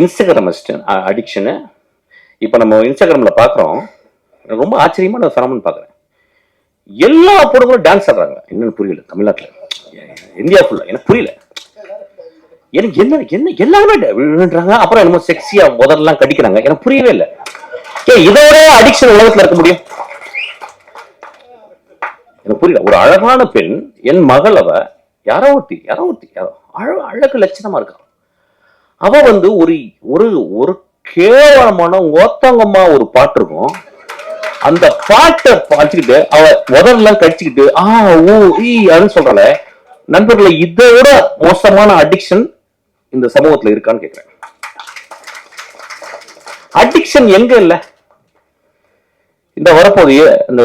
Instagram addiction இப்போ நம்ம இன்ஸ்டாகிராமில் பார்க்குறோம் ரொம்ப ஆச்சரியமான ஒரு ஃபெனமன் பார்க்குறேன் எல்லா பொண்ணுங்களும் டான்ஸ் ஆடுறாங்க. என்னன்னு புரியல தமிழ்நாட்டில். இந்தியா ஃபுல்லாக எனக்கு புரியல. எனக்கு என்ன என்ன எல்லாமே விழுன்றாங்க அப்புறம் என்னமோ செக்ஸியா முதல்லாம் கடிக்கிறாங்க. எனக்கு புரியவே இல்லை. ஏ இதோட அடிக்ஷன் உலகத்தில் இருக்க முடியும்? எனக்கு புரியல. ஒரு அழகான பெண் என் மகள் அவ யாரோ ஒருத்தி யாரோ ஒருத்தி யாரோ அழ அழகு லட்சணமா இருக்கா. அவ வந்து ஒரு ஒரு ஒரு கேவலமான ஓத்தங்கம்மா ஒரு பாட்டு இருக்கும். அந்த பாட்டை பாடிச்சுக்கிட்டு அவ உதரெல்லாம் கடிச்சுக்கிட்டு ஆ ஊ ஈ அப்படின்னு சொல்றாள. நண்பர்களே இதை விட மோசமான அடிக்ஷன் இந்த சமூகத்துல இருக்கான்னு கேக்குறேன். அடிக்ஷன் எங்க இல்ல? இந்த வரப்போகுது இந்த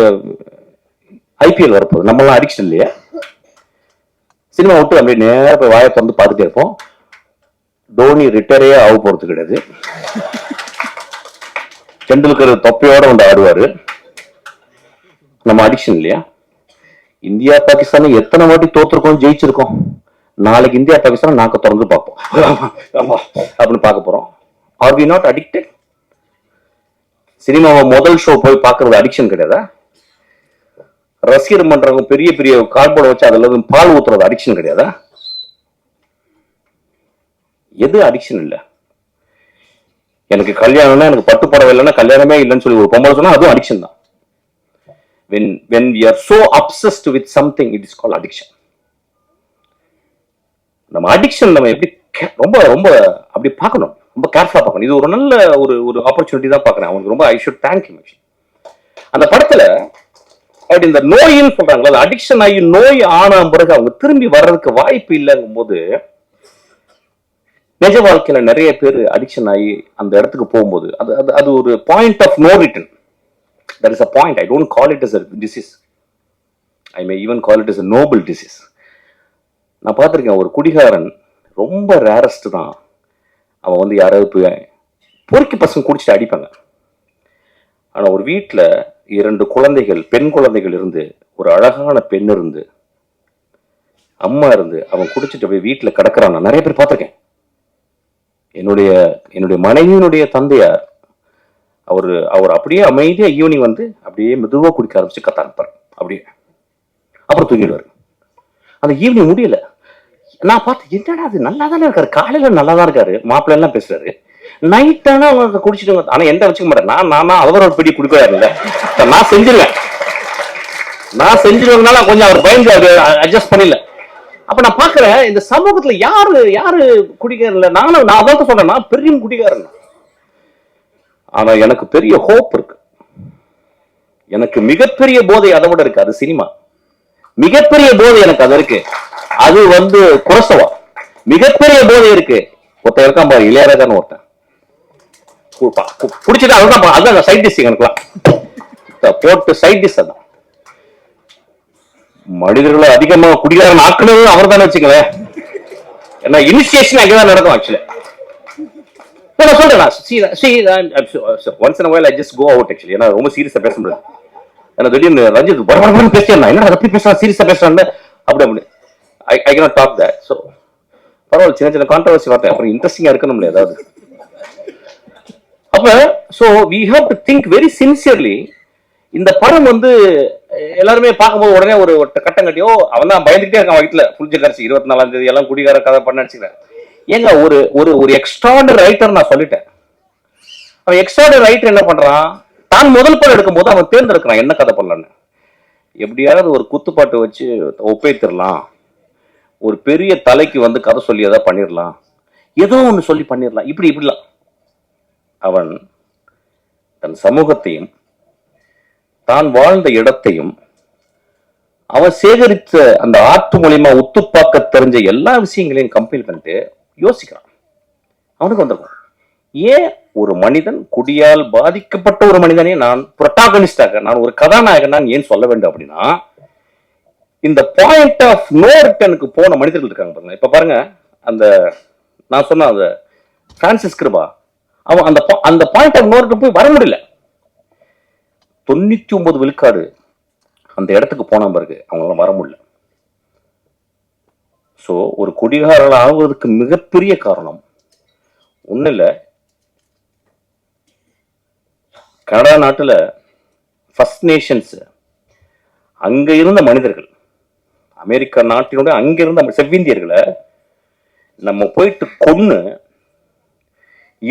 ஐபிஎல் வரப்போகுது நம்மளாம் அடிக்ஷன் இல்லையா? சினிமா விட்டு அப்படியே நேரம் போய் வாயை திறந்து பார்த்துட்டே இருப்போம். டோனி ரிட்டையரே ஆக போறது கிடையாது. டெண்டுல்கர் தொப்பையோட வந்து ஆடுவாரு. நம்ம அடிக்ஷன் இல்லையா? இந்தியா பாகிஸ்தான் எத்தனை வாட்டி தோத்துருக்கோம் ஜெயிச்சிருக்கோம். நாளைக்கு இந்தியா பாகிஸ்தான் நாக்க திறந்து பார்ப்போம். ஆமா, அப்படின்னு பார்க்க போறோம். ஆர் வி நாட் அடிக்டட் சினிமாவை முதல் ஷோ போய் பார்க்கறது அடிக்ஷன் கிடையாதா? ரசிகர் மன்றவங்க பெரிய பெரிய கார்போர்டை வச்சு அதுல இருந்து பால் ஊத்துறது அடிக்ஷன் கிடையாதா? எது அடிக்ஷன் இல்ல? எனக்கு கல்யாணம்னா எனக்கு பட்டு புடவை இல்லைன்னா கல்யாணமே இல்லைன்னு சொல்லி ஒரு பொம்பளை சொன்னா அதுவும் அடிக்ஷன் தான். When when we are so obsessed with something it is call addiction நம்ம அடிக்ஷன் நம்ம எப்படி ரொம்ப ரொம்ப அப்படி பார்க்கணும். ரொம்ப கேர்ஃபுல்லா பார்க்கணும். இது ஒரு நல்ல ஒரு ஒரு ஆப்பர்ச்சுனிட்டி தான் பார்க்குறேன். அவனுக்கு ரொம்ப ஐ ஷுட் தேங்க் யூ அந்த படத்துல அப்படி இந்த நோயின்னு சொல்றாங்களா அடிக்ஷன் ஆகி நோய் ஆன பிறகு அவங்க திரும்பி வர்றதுக்கு வாய்ப்பு இல்லைங்கும் போது நிஜ வாழ்க்கையில நிறைய பேர் அடிக்ஷன் ஆகி அந்த இடத்துக்கு போகும்போது அது அது அது ஒரு point of no return that is a point I don't call it is a disease I may even call it is a noble disease நான் பார்த்துருக்கேன் ஒரு குடிகாரன் ரொம்ப ரேரஸ்ட் தான். அவன் வந்து யாராவது போய் பொறுக்கி பசங்க குடிச்சிட்டு அடிப்பாங்க. ஆனால் ஒரு வீட்டில் இரண்டு குழந்தைகள் பெண் குழந்தைகள் இருந்து ஒரு அழகான பெண் இருந்து அம்மா இருந்து அவன் குடிச்சிட்டு போய் வீட்டில் கிடக்கிறான். நான் நிறைய பேர் பார்த்துருக்கேன். என்னுடைய என்னுடைய மனைவியினுடைய தந்தையார் அவர் அவர் அப்படியே அமைதியாக ஈவினிங் வந்து அப்படியே மெதுவாக குடிக்க ஆரம்பிச்சு கத்த அனுப்பார் அப்படியே. அப்புறம் தூங்கிடுவார். அந்த ஈவினிங் முடியல. நான் பார்த்து என்னடா அது நல்லா தானே இருக்காரு? காலையில் நல்லா தான் இருக்காரு. மாப்பிள்ளை எல்லாம் பேசுறாரு. நைட் ஆனா அவங்க குடிச்சிட்டு வந்து- ஆனால் எந்த வச்சுக்க மாட்டேன் நான் நான் அவர் ஒரு பெரிய குடிக்கிறாரு நான் செஞ்சிருவேன். நான் செஞ்சிருவதுனால கொஞ்சம் அவர் பயந்து அவர் அட்ஜஸ்ட் பண்ணல. அப்ப நான் பாக்குறேன் இந்த சமூகத்துல யாரு யாரு குடிக்காரன் நானும் நான் அதான் சொல்றேன் நான் பெரிய குடிகாரன். ஆனா எனக்கு பெரிய ஹோப் இருக்கு. எனக்கு மிகப்பெரிய போதை அதை விட இருக்கு அது சினிமா. மிகப்பெரிய போதை எனக்கு அது இருக்கு. அது வந்து குரசவா. மிகப்பெரிய போதை இருக்கு. ஒருத்தன் இருக்கான் பாரு இளையராஜான்னு ஒருத்தன். குடிச்சிட்டு அதுதான் அதுதான் சைட் டிஷ் எனக்குலாம் போட்டு சைட் டிஷ் அதான். மனிதர்களை அதிகமா குடிகாரன் ஆக்கணும் அவர் தானே வச்சுக்கவேன் ஏன்னா இனிஷியேஷன் அங்கதான் நடக்கும் ஆக்சுவலி நான் சொல்றேன் once in while I just go out actually ஏன்னா ரொம்ப சீரியஸா பேச முடியாது. ஏன்னா திடீர்னு ரஞ்சித் பரபரப்பு பேசியா என்ன அப்படி பேசுறான் சீரியஸா பேசுறான்னு. அப்படி அப்படி. I I cannot talk that so பரவாயில்ல சின்ன சின்ன கான்ட்ரவர்சி வார்த்தை. அப்புறம் இன்ட்ரெஸ்டிங்கா இருக்கணும் ஏதாவது. அப்ப so we have to think very sincerely இந்த படம் வந்து எல்லாருமே பார்க்கும்போது உடனே ஒரு கட்டம் கட்டியோ அவன் தான் பயந்துகிட்டே இருக்கான் வயிற்றுல புளிச்ச கரைச்சி இருபத்தி நாலாம் தேதி எல்லாம் குடிகார கதை பண்ண நினைச்சுக்கிறேன். ஏங்க ஒரு ஒரு ஒரு எக்ஸ்ட்ராடர் ரைட்டர் நான் சொல்லிட்டேன். அவன் எக்ஸ்ட்ராடர் ரைட்டர் என்ன பண்றான்? தான் முதல் படம் எடுக்கும்போது அவன் தேர்ந்தெடுக்கிறான் என்ன கதை பண்ணலான்னு எப்படியாவது ஒரு குத்துப்பாட்டு வச்சு ஒப்பைத்திடலாம் ஒரு பெரிய தலைக்கு வந்து கதை சொல்லி ஏதாவது பண்ணிடலாம் ஏதோ ஒன்று சொல்லி பண்ணிடலாம் இப்படி இப்படிலாம். அவன் தன் சமூகத்தையும் தான் வாழ்ந்த இடத்தையும் அவன் சேகரித்த அந்த ஆற்று மூலியமா பார்க்க தெரிஞ்ச எல்லா விஷயங்களையும் கம்பைல் பண்ணிட்டு யோசிக்கிறான். அவனுக்கு வந்திருக்கும். ஏன் ஒரு மனிதன் குடியால் பாதிக்கப்பட்ட ஒரு மனிதனே நான் புரட்டாகனிஸ்டாக நான் ஒரு கதாநாயகன் நான் ஏன் சொல்ல வேண்டும் அப்படின்னா இந்த பாயிண்ட் ஆஃப் நோ ரிட்டனுக்கு போன மனிதர்கள் இருக்காங்க பாருங்க. இப்ப பாருங்க அந்த நான் சொன்ன அந்த பிரான்சிஸ் கிருபா அவன் அந்த அந்த பாயிண்ட் ஆஃப் நோ ரிட்டன் போய் வர முடியல. தொண்ணூத்தி ஒன்பது விழுக்காடு அந்த இடத்துக்கு போன பிறகு அவங்களால வர முடியல. ஸோ ஒரு குடிகாரர்கள் ஆகுவதற்கு மிகப்பெரிய காரணம். ஒன்றும் இல்லை. கனடா நாட்டில் ஃபஸ்ட் நேஷன்ஸ் அங்கே இருந்த மனிதர்கள் அமெரிக்கா நாட்டினுடைய அங்கே இருந்த செவ்விந்தியர்களை நம்ம போயிட்டு கொன்று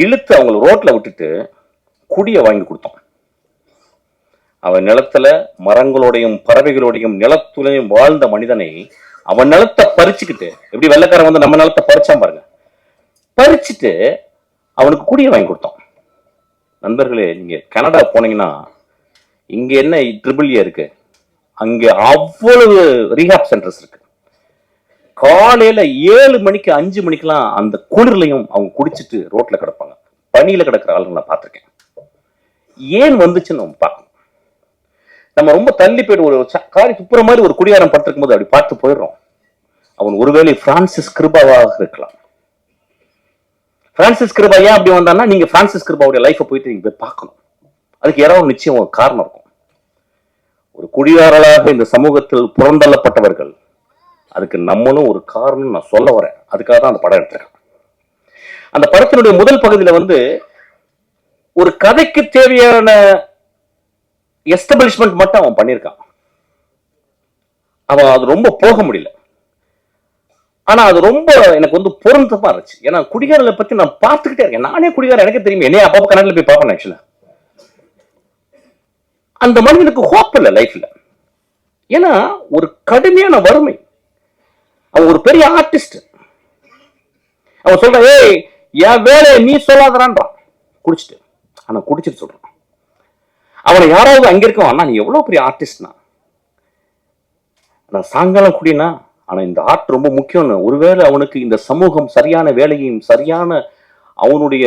இழுத்து அவங்கள ரோட்டில் விட்டுட்டு குடியை வாங்கி கொடுத்தோம். அவன் நிலத்துல மரங்களோடையும் பறவைகளோடையும் நிலத்துலையும் வாழ்ந்த மனிதனை அவன் நிலத்தை பறிச்சுக்கிட்டு எப்படி வெள்ளக்காரன் வந்து நம்ம நிலத்தை பறிச்சான் பாருங்க. பறிச்சுட்டு அவனுக்கு குடிய வாங்கி கொடுத்தோம் நண்பர்களே நீங்க கனடா போனீங்கன்னா இங்க என்ன ட்ரிபிள் ஏ இருக்கு? அங்க அவ்வளவு ரீஹாப் சென்டர்ஸ் இருக்கு. காலையில ஏழு மணிக்கு அஞ்சு மணிக்கெல்லாம் அந்த குளிர்லையும் அவங்க குடிச்சிட்டு ரோட்ல கிடப்பாங்க. பனியில கிடக்கிற ஆளுங்க நான் ஏன் வந்துச்சுன்னு நம்ம நம்ம ரொம்ப தள்ளி போயிட்டு ஒரு காரி துப்புற மாதிரி ஒரு குடியாரம் படுத்திருக்கும் போது அப்படி பார்த்து போயிடுறோம். அவன் ஒருவேளை பிரான்சிஸ் கிருபாவாக இருக்கலாம். பிரான்சிஸ் கிருபா ஏன் அப்படி வந்தான்னா நீங்க பிரான்சிஸ் கிருபாவுடைய லைஃப்பை போயிட்டு நீங்க போய் பார்க்கணும். அதுக்கு யாராவது நிச்சயம் ஒரு காரணம் இருக்கும். ஒரு குடியாரலாக இந்த சமூகத்தில் புறந்தள்ளப்பட்டவர்கள் அதுக்கு நம்மளும் ஒரு காரணம் நான் சொல்ல வரேன். அதுக்காக தான் அந்த படம் எடுத்திருக்கேன். அந்த படத்தினுடைய முதல் பகுதியில வந்து ஒரு கதைக்கு தேவையான எஸ்டபிளிஷ்மெண்ட் மட்டும் அவன் பண்ணியிருக்கான். அவன் அது ரொம்ப போக முடியல. ஆனா அது ரொம்ப எனக்கு வந்து பொருந்தமா இருந்துச்சு. ஏன்னா குடிகாரங்களை பத்தி நான் பார்த்துக்கிட்டே இருக்கேன். நானே குடிகாரன் எனக்கு தெரியும். என்னைய அப்பா கனடில் போய் பார்ப்பேன் ஆக்சுவலா அந்த மனிதனுக்கு ஹோப் இல்லை லைஃப்ல ஏன்னா ஒரு கடுமையான வறுமை. அவன் ஒரு பெரிய ஆர்டிஸ்ட் அவன் சொல்றான் ஏய் என் வேலையை நீ சொல்லாதரான்றான் குடிச்சிட்டு. ஆனா குடிச்சிட்டு சொல்றான். அவனை யாராவது அங்கே இருக்கோம் அண்ணா நீ எவ்வளவு பெரிய ஆர்டிஸ்ட்னா நான் சாயங்காலம் குடினா ஆனா இந்த ஆர்ட் ரொம்ப முக்கியம்னு. ஒருவேளை அவனுக்கு இந்த சமூகம் சரியான வேலையும் சரியான அவனுடைய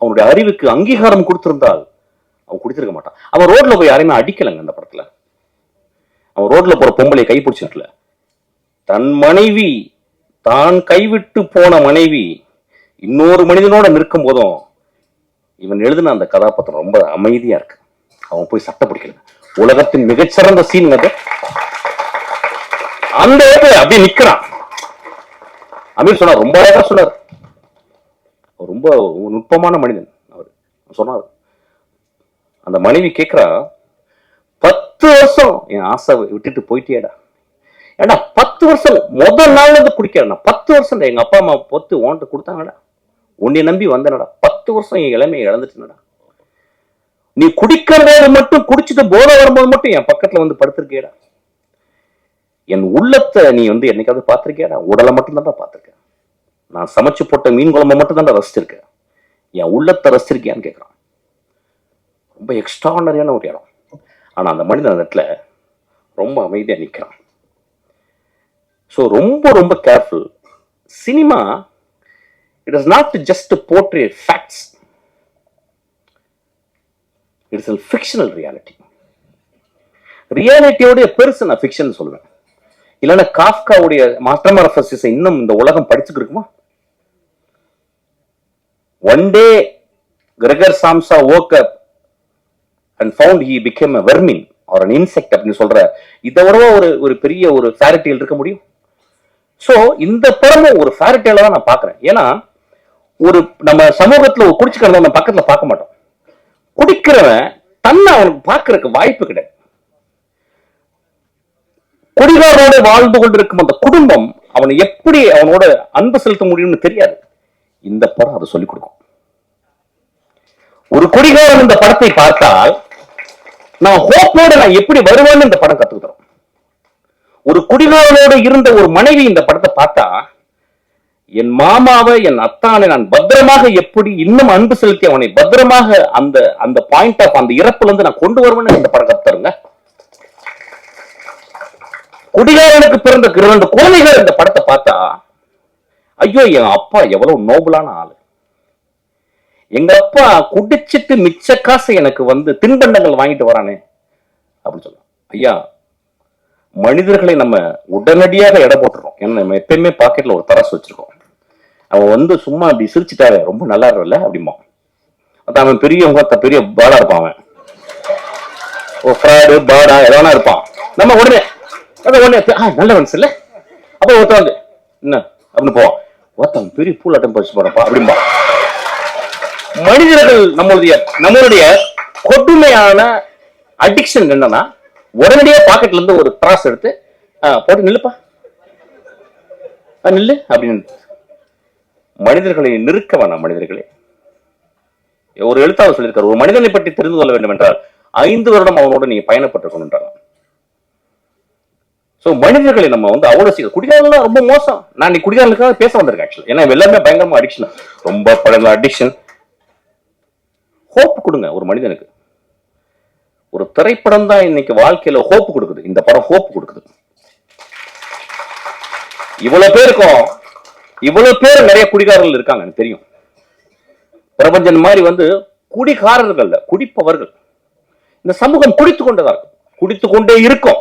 அவனுடைய அறிவுக்கு அங்கீகாரம் கொடுத்திருந்தால் அவன் குடித்திருக்க மாட்டான். அவன் ரோட்ல போய் யாரையுமே அடிக்கலைங்க அந்த படத்துல. அவன் ரோட்ல போற பொம்பளை கை தன் மனைவி தான் கைவிட்டு போன மனைவி இன்னொரு மனிதனோட நிற்கும் போதும் இவன் எழுதின அந்த கதாபாத்திரம் ரொம்ப அமைதியா இருக்கு. அவன் போய் சட்டை பிடிக்கல. உலகத்தின் மிகச்சிறந்த சீன் அது அந்த இடத்துல அப்படியே நிக்கிறான். அமீர் சொன்னார் ரொம்ப அழகா சொன்னார். ரொம்ப நுட்பமான மனிதன் அவர். சொன்னார் அந்த மனைவி கேக்குறா பத்து வருஷம் என் ஆசை விட்டுட்டு போயிட்டேடா ஏடா பத்து வருஷம் முதல் நாள்ல இருந்து குடிக்கிறேன் பத்து வருஷம் எங்க அப்பா அம்மா பொத்து ஓன்ட்டு கொடுத்தாங்கடா. உன்னை நம்பி வந்தேனடா. பத்து வருஷம் என் இளமையை இழந்துட்டேனடா. நீ குடிக்கிறத மட்டும் குடிச்சிட்டு போதை வரும்போது மட்டும் என் பக்கத்துல வந்து படுத்திருக்கேடா. என் உள்ளத்தை நீ வந்து என்னைக்காவது பார்த்திருக்கியாடா உடலை மட்டும் தான் பார்த்திருக்கேன். நான் சமைச்சு போட்ட மீன் குழம்பு மட்டும் தான் ரசிச்சிருக்கேன். என் உள்ளத்தை ரசிச்சிருக்கியான்னு கேட்குறான் ரொம்ப எக்ஸ்ட்ரானரியான ஒரு இடம். ஆனா அந்த மனிதன் அந்த இடத்துல ரொம்ப அமைதியா நிக்கிறான். ஸோ ரொம்ப ரொம்ப careful cinema it is not just portray facts it's a fictional reality ரியாலிட்டியோடைய பெருசு நான் ஃபிக்ஷன் சொல்லுவேன் இல்லைன்னா காஃப்காவுடைய மாஸ்டர்மாரஃபசிஸ் இன்னும் இந்த உலகம் படிச்சுட்டு இருக்குமா? One day Gregor Samsa woke up and found he became a vermin or an insect அப்படின்னு சொல்ற இதை விட ஒரு ஒரு பெரிய ஒரு ஃபேரிட்டியில் இருக்க முடியும்? ஸோ இந்த படமும் ஒரு ஃபேரிட்டேல தான் நான் பார்க்குறேன். ஏன்னா ஒரு நம்ம சமூகத்தில் ஒரு குடிச்சு நம்ம பக்கத்துல பார்க்க மாட்டோம். குடிக்கிறவன் தன்னை அவனுக்கு பார்க்கறதுக்கு வாய்ப்பு கிடையாது. குடிகாரனோட வாழ்ந்து கொண்டிருக்கும் அந்த குடும்பம் அவனை எப்படி அவனோட அன்பு செலுத்த முடியும்னு தெரியாது. இந்த படம் அதை சொல்லிக் கொடுக்கும். ஒரு குடிகாரன் இந்த படத்தை பார்த்தால் நான் ஹோப்போட நான் எப்படி வருவேன்னு இந்த படம் கத்துக்கிறோம் ஒரு குடிகாரனோட இருந்த ஒரு மனைவி இந்த படத்தை பார்த்தா என் மாமாவை என் அத்தானை நான் பத்திரமாக எப்படி இன்னும் அன்பு செலுத்தி அவனை பத்திரமாக அந்த அந்த பாயிண்ட் ஆஃப் அந்த இறப்புல இருந்து நான் கொண்டு வருவேன்னு இந்த படம் கத்துருங்க குடிகாரனுக்கு பிறந்த இரண்டு குழந்தைகள் இந்த படத்தை பார்த்தா ஐயோ என் அப்பா எவ்வளவு நோபலான ஆளு. எங்க அப்பா குடிச்சிட்டு மிச்ச காசு எனக்கு வந்து தின்பண்டங்கள் வாங்கிட்டு வரானே அப்படின்னு சொல்லுவான் ஐயா மனிதர்களை நம்ம உடனடியாக எடை போட்டுறோம். ஏன்னா நம்ம எப்பயுமே பாக்கெட்ல ஒரு தரசு வச்சிருக்கோம். அவன் வந்து சும்மா அப்படி சிரிச்சுட்டாரு. ரொம்ப நல்லா இருக்கும்ல அப்படிமா அதான் அவன் பெரியவங்க பெரிய பாடா இருப்பான் அவன். ஃப்ராடு பாடா எதனா இருப்பான். நம்ம உடனே அதான் உடனே ஆ நல்ல மனசு இல்ல அப்போ ஒருத்தன் வந்து என்ன அப்படின்னு போவான். ஒருத்தன் பெரிய பூலாட்டம் பறிச்சு போறப்பா அப்படிம்பா. மனிதர்கள் நம்மளுடைய நம்மளுடைய கொடுமையான அடிக்ஷன் என்னன்னா உடனடியா பாக்கெட்ல இருந்து ஒரு த்ராஸ் எடுத்து போட்டு நில்லுப்பா. நில்லு அப்படின்னு மனிதர்களை நிறுக்க வேணாம் மனிதர்களே. ஒரு எழுத்தாளர் சொல்லியிருக்காரு ஒரு மனிதனை பற்றி தெரிந்து கொள்ள வேண்டும் என்றால் ஐந்து வருடம் அவனோடு நீங்க பயணப்பட்டிருக்கணும்ன்றாங்க ஸோ மனிதர்களை நம்ம வந்து அவ்வளோ சீக்கிரம் குடிகாரலாம் ரொம்ப மோசம். நான் நீ குடிகாரங்களுக்காக பேச வந்திருக்கேன் ஆக்சுவலி ஏன்னா எல்லாமே பயங்கரமா அடிக்ஷன் ரொம்ப பழைய அடிக்ஷன் ஹோப் கொடுங்க ஒரு மனிதனுக்கு. ஒரு திரைப்படம் தான் இன்னைக்கு வாழ்க்கையில ஹோப் கொடுக்குது. இந்த படம் ஹோப் கொடுக்குது. இவ்வளவு பேருக்கும் இவ்வளவு பேர் நிறைய குடிகாரர்கள் இருக்காங்க எனக்கு தெரியும். பிரபஞ்சன் மாதிரி வந்து குடிகாரர்கள் குடிப்பவர்கள். இந்த சமூகம் குடித்து கொண்டதா இருக்கும். குடித்து கொண்டே இருக்கும்.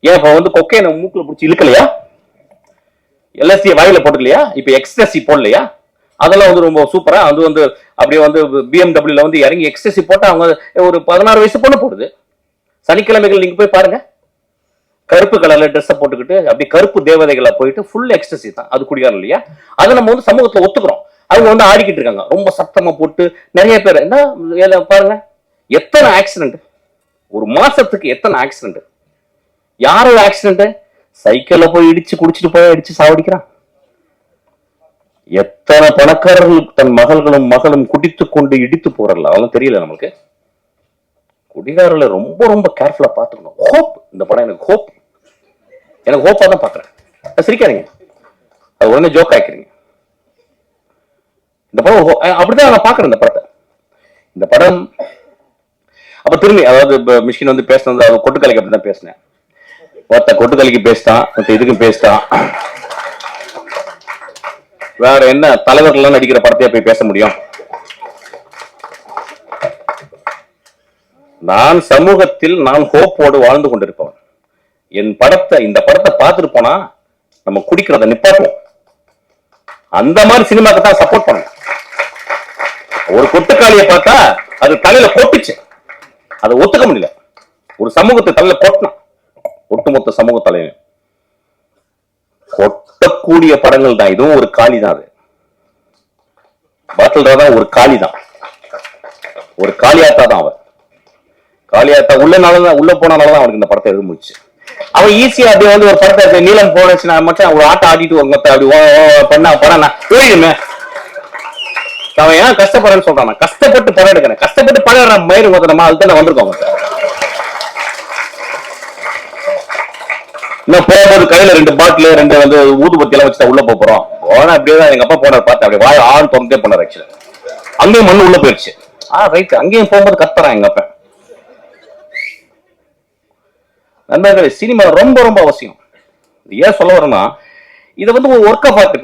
ஏன் வந்து கொக்கையை மூக்குல பிடிச்சி இழுக்கலையா? எல்எஸ்சி வாயில போட்டுக்கலையா இப்ப எக்ஸ்எஸ்சி போடலையா? அதெல்லாம் வந்து ரொம்ப சூப்பரா அது வந்து அப்படியே வந்து பிஎம்டபிள்யூல வந்து இறங்கி எக்ஸ்எஸ்சி போட்டா அவங்க ஒரு பதினாறு வயசு பொண்ணு போடுது. சனிக்கிழமைகள் நீங்க போய் பாருங்க. கருப்பு கலர்ல ட்ரெஸ்ஸை போட்டுக்கிட்டு அப்படி கருப்பு தேவதைகளை போயிட்டு ஃபுல் எக்ஸ்டசி தான். அது குடிகாரம் இல்லையா? அதை நம்ம வந்து சமூகத்துல ஒத்துக்கிறோம். அவங்க வந்து ஆடிக்கிட்டு இருக்காங்க. ரொம்ப சத்தமா போட்டு நிறைய பேர் என்ன பாருங்க. எத்தனை ஆக்சிடென்ட் ஒரு மாசத்துக்கு எத்தனை ஆக்சிடென்ட் யாரோட ஆக்சிடென்ட் சைக்கிள்ல போய் இடிச்சு குடிச்சிட்டு போய் இடிச்சு சாவடிக்கிறான். எத்தனை பணக்காரர்கள் தன் மகள்களும் மகளும் குடித்து கொண்டு இடித்து போறல அதெல்லாம் தெரியல நமக்கு குடிகாரர்களை ரொம்ப ரொம்ப கேர்ஃபுல்லா பாத்துக்கணும் ஹோப் இந்த படம் எனக்கு ஹோப் எனக்கு ஹோப்பாக தான் பாக்குறேன் சிரிக்காதீங்க. அது உடனே ஜோக் ஆக்கிறீங்க இந்த படம் அஹ் அப்படிதான் நான் பாக்குறேன் இந்த படத்தை. இந்த படம் அப்ப திரும்பி அதாவது மிஷின் வந்து பேசினது அது கொட்டுக்கலைக்கு அப்படிதான் பேசினேன். ஒருத்த கொட்டுக்கலைக்கு பேசிட்டான் மற்ற இதுக்கும் பேசிட்டான். வேற என்ன தலைவர்கள்லாம் நடிக்கிற படத்தையே போய் பேச முடியும்? நான் சமூகத்தில் நான் ஹோப்போடு வாழ்ந்து கொண்டிருப்பேன். என் படத்தை இந்த படத்தை பார்த்துட்டு போனா நம்ம குடிக்கிறத நிப்பாட்டுவோம். அந்த மாதிரி சினிமாக்கு தான் சப்போர்ட் பண்ணணும் ஒரு கொட்டுக்காளியை பார்த்தா அது தலையில கொட்டுச்சு. அதை ஒத்துக்க முடியல. ஒரு சமூகத்தை தலையில கொட்டணும் ஒட்டுமொத்த சமூக தலைவன் கொட்டக்கூடிய படங்கள் தான். இதுவும் ஒரு காளி தான் அது. பாட்டில் தான் ஒரு காளி தான். ஒரு காளியாத்தா தான் அவன். காளியாத்தா உள்ளனாலதான் உள்ள போனாலதான் அவனுக்கு இந்த படத்தை எழுத முடிச்சு அவன் ஈஸியா அப்படியே வந்து ஒரு படத்தை நீளம் போனச்சுன்னா மட்டும் ஒரு ஆட்டம் ஆடிட்டு வாங்க அப்படி பண்ணா படம் போயிடுமே அவன் ஏன் கஷ்டப்படுறேன்னு சொல்றான் கஷ்டப்பட்டு படம் எடுக்கிறேன். கஷ்டப்பட்டு படம் எடுறேன் மயிறு மொத்தமா அதுக்கு வந்திருக்கோம் இன்னும் போகும்போது கையில ரெண்டு பாட்டில் ரெண்டு வந்து ஊதுபத்தி எல்லாம் வச்சுட்டு உள்ள போறோம். போனா அப்படியே தான் எங்க அப்பா போனார் பார்த்து அப்படியே வாய் ஆள் திறந்தே போனார் ஆக்சுவலா அங்கேயும் மண்ணு உள்ள போயிடுச்சு. ஆ ரைட் அங்கேயும் போகும்போது கத்துறான் எங்க அப்பா. நண்பர்களே சினிமா ரொம்ப ரொம்ப அவசியம். ஏன் சொல்ல வரேன்னா இதை வந்து ஒரு ஒர்க் ஆஃப் ஆர்ட்